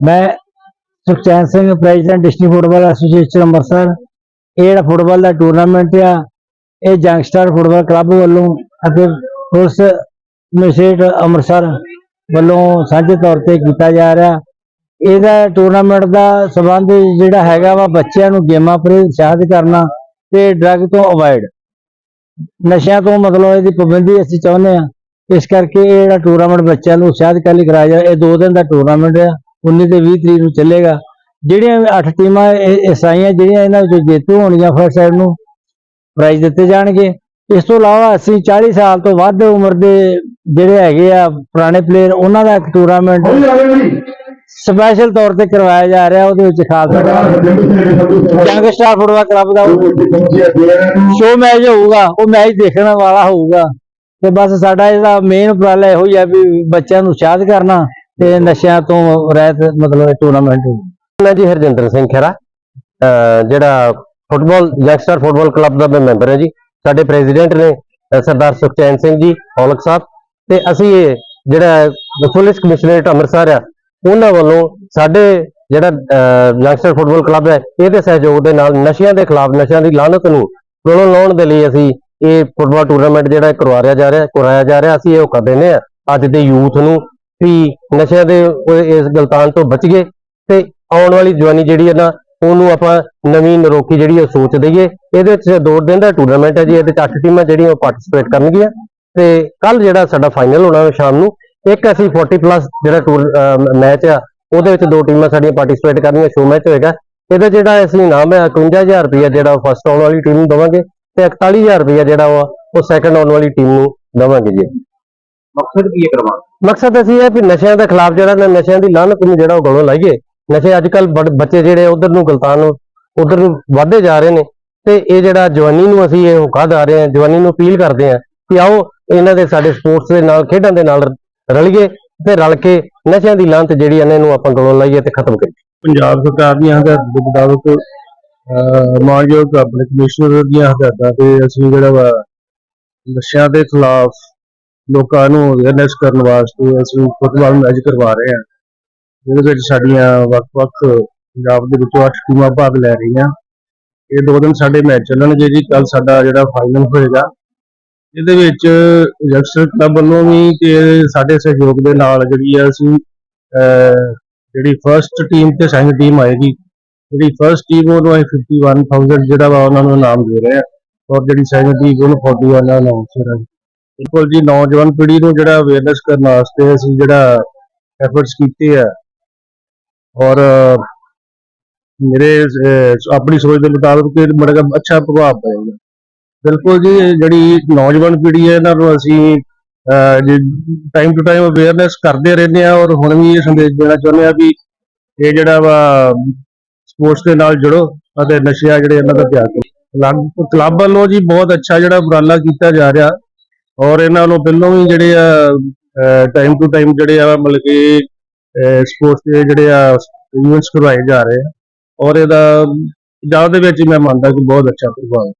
ਮੈਂ Sukhchain Singh president district football association Amritsar. ਇਹ ਜਿਹੜਾ ਫੁੱਟਬਾਲ ਦਾ ਟੂਰਨਾਮੈਂਟ ਆ, ਇਹ ਜੰਗਸਟਰ ਫੁੱਟਬਾਲ ਕਲੱਬ ਵੱਲੋਂ ਅਤੇ ਪੁਲਿਸ ਕਮਿਸ਼ਨਰੇਟ ਅੰਮ੍ਰਿਤਸਰ ਵੱਲੋਂ ਸਾਂਝੇ ਤੌਰ ਤੇ ਕੀਤਾ ਜਾ ਰਿਹਾ। ਇਹਦਾ ਟੂਰਨਾਮੈਂਟ ਦਾ ਸਬੰਧ ਜਿਹੜਾ ਹੈਗਾ ਵਾ, ਬੱਚਿਆਂ ਨੂੰ ਗੇਮਾਂ ਪ੍ਰਤੀ ਉਤਸ਼ਾਹਿਤ ਕਰਨਾ ਤੇ ਡਰੱਗ ਤੋਂ ਅਵੋਇਡ ਨਸ਼ਿਆਂ ਤੋਂ ਮਤਲਬ ਇਹਦੀ ਪਾਬੰਦੀ ਅਸੀਂ ਚਾਹੁੰਦੇ ਆ ਇਸ ਕਰਕੇ ਇਹ ਜਿਹੜਾ ਟੂਰਨਾਮੈਂਟ ਬੱਚਿਆਂ ਨੂੰ ਉਤਸ਼ਾਹਿਤ ਕਰਨ ਲਈ ਕਰਾਇਆ ਇਹ 2 ਦਿਨ ਦਾ ਟੂਰਨਾਮੈਂਟ ਆ। 19 ਤੇ 20 ਤਰੀਕ ਨੂੰ ਚੱਲੇਗਾ। ਜਿਹੜੀਆਂ 8 ਟੀਮਾਂ ਇਹ- ਇਸ ਆਈਆਂ ਜਿਹੜੀਆਂ ਇਹਨਾਂ ਵਿੱਚੋਂ ਜੇਤੂ ਹੋਣਗੀਆਂ ਫਸਟ ਸਾਈਡ ਨੂੰ ਪ੍ਰਾਈਜ਼ ਦਿੱਤੇ ਜਾਣਗੇ। ਇਸ ਤੋਂ ਇਲਾਵਾ ਅਸੀਂ 40 ਸਾਲ ਤੋਂ ਵੱਧ ਉਮਰ ਦੇ ਜਿਹੜੇ ਹੈਗੇ ਆ ਪੁਰਾਣੇ ਪਲੇਅਰ ਉਹਨਾਂ ਦਾ ਇੱਕ ਟੂਰਨਾਮੈਂਟ ਸਪੈਸ਼ਲ ਤੌਰ ਤੇ ਕਰਵਾਇਆ ਜਾ ਰਿਹਾ ਉਹਦੇ ਵਿੱਚ Khalsa young star football club ਦਾ ਸ਼ੋ ਮੈਚ ਹੋਊਗਾ ਉਹ ਮੈਚ ਦੇਖਣ ਵਾਲਾ ਹੋਊਗਾ। ਤੇ ਬਸ ਸਾਡਾ ਇਹਦਾ ਮੇਨ ਉਪਰਾਲਾ ਇਹੋ ਹੀ ਆ ਵੀ ਬੱਚਿਆਂ ਨੂੰ ਉਤਸ਼ਾਹਿਤ ਕਰਨਾ। ਤੇ ਨਸ਼ਿਆਂ ਤੋਂ ਰਹਿਤ ਮਤਲਬ ਟੂਰਨਾਮੈਂਟ ਮੈਂ ਜੀ ਹਰਜਿੰਦਰ ਸਿੰਘ ਖਹਿਰਾ ਜਿਹੜਾ ਫੁੱਟਬਾਲ ਜੰਗਸਟਰ ਫੁੱਟਬਾਲ ਕਲੱਬ ਦਾ ਮੈਂ ਮੈਂਬਰ ਹਾਂ ਜੀ। ਸਾਡੇ ਪ੍ਰੈਜ਼ੀਡੈਂਟ ਨੇ ਸਰਦਾਰ ਸੁਖਚੈਨ ਸਿੰਘ ਜੀ, ਔਲਖ ਸਾਹਿਬ ਤੇ ਅਸੀਂ ਇਹ ਜਿਹੜਾ ਪੁਲਿਸ ਕਮਿਸ਼ਨਰੇਟ ਅੰਮ੍ਰਿਤਸਰ ਆ, ਉਹਨਾਂ ਵੱਲੋਂ ਸਾਡੇ ਜਿਹੜਾ, ਅਹ ਫੁੱਟਬਾਲ ਕਲੱਬ ਹੈ, ਇਹਦੇ ਸਹਿਯੋਗ ਦੇ ਨਾਲ ਨਸ਼ਿਆਂ ਦੇ ਖਿਲਾਫ, ਨਸ਼ਿਆਂ ਦੀ ਲਾਹਨਤ ਨੂੰ ਰੋਲਣ ਲਾਉਣ ਦੇ ਲਈ ਅਸੀਂ ਇਹ ਫੁੱਟਬਾਲ ਟੂਰਨਾਮੈਂਟ ਜਿਹੜਾ ਕਰਵਾਇਆ ਜਾ ਰਿਹਾ, ਕਰਾਇਆ ਜਾ ਰਿਹਾ, ਅਸੀਂ ਇਹ ਉਹ ਕਰ ਦਿੰਦੇ ਆ ਅੱਜ ਦੇ ਯੂਥ ਨੂੰ ਵੀ ਨਸ਼ਿਆਂ ਦੇ ਇਸ ਗਲਤਾਨ ਤੋਂ ਬਚ ਗਏ ਤੇ ਆਉਣ ਵਾਲੀ ਜਵਾਨੀ ਜਿਹੜੀ ਹੈ ਨਾ, ਉਹਨੂੰ ਆਪਾਂ ਨਵੀਂ ਨਰੋਕੀ ਜਿਹੜੀ ਉਹ ਸੋਚ ਦਈਏ। ਇਹਦੇ ਵਿੱਚ ਦੋ ਦਿਨ ਦਾ ਟੂਰਨਾਮੈਂਟ ਹੈ ਜੀ, ਇਹਦੇ ਚ ਅੱਠ ਟੀਮਾਂ ਜਿਹੜੀਆਂ ਉਹ ਪਾਰਟਿਸਿਪੇਟ ਕਰਨਗੀਆਂ। ਤੇ ਕੱਲ ਜਿਹੜਾ ਸਾਡਾ ਫਾਈਨਲ ਹੋਣਾ ਹੈ ਸ਼ਾਮ ਨੂੰ, ਇੱਕ ਅਸੀਂ 40 ਪਲੱਸ ਜਿਹੜਾ ਟੂਰ ਮੈਚ ਆ, ਉਹਦੇ ਵਿੱਚ ਦੋ ਟੀਮਾਂ ਸਾਡੀਆਂ ਪਾਰਟਿਸਿਪੇਟ ਕਰਨੀਆਂ ਸ਼ੋ ਮੈਚ ਹੋਏਗਾ। ਇਹਦਾ ਜਿਹੜਾ ਅਸੀਂ ਇਨਾਮ ਹੈ 51000 ਰੁਪਏ ਜਿਹੜਾ ਉਹ ਫਸਟ ਆਉਣ ਵਾਲੀ ਟੀਮ ਨੂੰ ਦਵਾਂਗੇ ਤੇ 41000 ਰੁਪਏ ਜਿਹੜਾ ਉਹ ਉਹ ਸੈਕੰਡ ਆਉਣ ਵਾਲੀ ਟੀਮ ਨੂੰ ਦਵਾਂਗੇ ਜੀ। ਮਕਸਦ ਕੀ ਹੈ ਕਰਵਾਉਣ ਮਕਸਦ ਅਸੀਂ ਇਹ ਵੀ ਨਸ਼ਿਆਂ ਦੇ ਖਿਲਾਫ ਜਿਹੜਾ ਨਾ ਨਸ਼ਿਆਂ ਦੀ ਲਾਹਨਤ ਨੂੰ ਜਿਹੜਾ ਉਹ ਗਲੋਂ ਲਾਈਏ। ਨਸ਼ੇ ਅੱਜ ਕੱਲ ਬੱਚੇ ਜਿਹੜੇ ਉਧਰ ਨੂੰ ਗਲਤਾਨ ਉਧਰ ਨੂੰ ਵਧਦੇ ਜਾ ਰਹੇ ਨੇ। ਤੇ ਇਹ ਜਿਹੜਾ ਜਵਾਨੀ ਨੂੰ ਅਸੀਂ ਇਹ ਹੁਕਾ ਦੇ ਰਹੇ ਹਾਂ ਜਵਾਨੀ ਨੂੰ ਅਪੀਲ ਕਰਦੇ ਹਾਂ ਕਿ ਆਓ ਇਹਨਾਂ ਦੇ ਸਾਡੇ ਸਪੋਰਟਸ ਦੇ ਨਾਲ ਖੇਡਾਂ ਦੇ ਨਾਲ ਰਲੀਏ ਤੇ ਰਲ ਕੇ ਨਸ਼ਿਆਂ ਦੀ ਲਾਹਨਤ ਜਿਹੜੀ ਇਹਨਾਂ ਨੂੰ ਆਪਾਂ ਗਲੋਂ ਲਾਈਏ ਤੇ ਖਤਮ ਕਰੀਏ। ਪੰਜਾਬ ਸਰਕਾਰ ਦੀਆਂ ਹਦਾਇਤਾਂ ਦੇ ਮੁਤਾਬਕ ਮਾਨਯੋਗ ਆਪਣੇ ਕਮਿਸ਼ਨਰ ਦੀਆਂ ਹਦਾਇਤਾਂ ਤੇ ਅਸੀਂ ਜਿਹੜਾ ਨਸ਼ਿਆਂ ਦੇ ਖਿਲਾਫ ਲੋਕਾਂ ਨੂੰ ਅਵੇਅਰਨੈਸ ਕਰਨ ਵਾਸਤੇ ਅਸੀਂ ਫੁੱਟਬਾਲ ਮੈਚ ਕਰਵਾ ਰਹੇ ਹਾਂ। ਜਿਹਦੇ ਵਿੱਚ ਸਾਡੀਆਂ ਵੱਖ-ਵੱਖ ਪੰਜਾਬ ਦੇ ਵਿੱਚੋਂ 8 ਟੀਮਾਂ ਭਾਗ ਲੈ ਰਹੀਆਂ। ਇਹ ਦੋ ਦਿਨ ਸਾਡੇ ਮੈਚ ਚੱਲਣਗੇ ਜੀ। ਕੱਲ ਸਾਡਾ ਜਿਹੜਾ ਫਾਈਨਲ ਹੋਏਗਾ। ਇਹਦੇ ਵਿੱਚ ਯੰਗਸਟਰ ਕਲੱਬ ਵੱਲੋਂ ਵੀ ਤੇ ਸਾਡੇ ਸਹਿਯੋਗ ਦੇ ਨਾਲ ਜਿਹੜੀ ਆ ਅਸੀਂ, ਅਹ, ਜਿਹੜੀ ਫਰਸਟ ਟੀਮ ਤੇ ਸੈਕੰਡ ਟੀਮ ਆਏਗੀ, ਜਿਹੜੀ ਫਰਸਟ ਟੀਮ ਉਹਨੂੰ ਅਸੀਂ 51000 ਜਿਹੜਾ ਵਾ ਉਹਨਾਂ ਨੂੰ ਇਨਾਮ ਦੇ ਰਹੇ ਆ ਔਰ ਜਿਹੜੀ ਸੈਕੰਡ ਟੀਮ ਉਹਨੂੰ 41000 ਦਾ ਇਨਾਮ ਦੇ ਰਹੇ ਬਿਲਕੁਲ ਜੀ, ਨੌਜਵਾਨ ਪੀੜ੍ਹੀ ਨੂੰ ਜਿਹੜਾ ਅਵੇਅਰਨੈਸ ਕਰਨ ਵਾਸਤੇ ਅਸੀਂ ਜਿਹੜਾ ਐਫਰਟਸ ਕੀਤੇ ਆ। ਔਰ ਮੇਰੇ ਆਪਣੀ ਸੋਚ ਦੇ ਮੁਤਾਬਕ ਇਹ ਬੜਾ ਅੱਛਾ ਪ੍ਰਭਾਵ ਪਏਗਾ ਬਿਲਕੁਲ ਜੀ, ਜਿਹੜੀ ਨੌਜਵਾਨ ਪੀੜ੍ਹੀ ਹੈ, ਇਹਨਾਂ ਨੂੰ ਅਸੀਂ ਟਾਈਮ ਟੂ ਟਾਈਮ ਅਵੇਅਰਨੈਸ ਕਰਦੇ ਰਹਿੰਦੇ ਆ ਔਰ ਹੁਣ ਵੀ ਇਹ ਸੰਦੇਸ਼ ਦੇਣਾ ਚਾਹੁੰਦੇ ਆ ਵੀ ਇਹ ਜਿਹੜਾ ਵਾ ਸਪੋਰਟਸ ਦੇ ਨਾਲ ਜੁੜੋ ਅਤੇ ਨਸ਼ਿਆਂ ਜਿਹੜੇ ਇਹਨਾਂ ਦਾ ਤਿਆਗ ਕਰੋ ਕਲੱਬ ਵੱਲੋਂ ਜੀ ਬਹੁਤ ਅੱਛਾ ਜਿਹੜਾ ਉਪਰਾਲਾ ਕੀਤਾ ਜਾ ਰਿਹਾ। ਔਰ ਇਹਨਾਂ ਨੂੰ ਪਹਿਲਾਂ ਵੀ ਜਿਹੜੇ ਆ ਟਾਈਮ ਟੂ ਟਾਈਮ ਜਿਹੜੇ ਆ, ਮਤਲਬ ਕਿ ਸਪੋਰਟਸ ਦੇ ਜਿਹੜੇ ਆ ਇਵੈਂਟਸ ਕਰਵਾਏ ਜਾ ਰਹੇ ਆ। ਔਰ ਇਹਦਾ, ਪੰਜਾਬ ਦੇ ਵਿੱਚ ਹੀ ਮੈਂ ਮੰਨਦਾ ਕਿ ਬਹੁਤ ਅੱਛਾ ਪ੍ਰਭਾਵ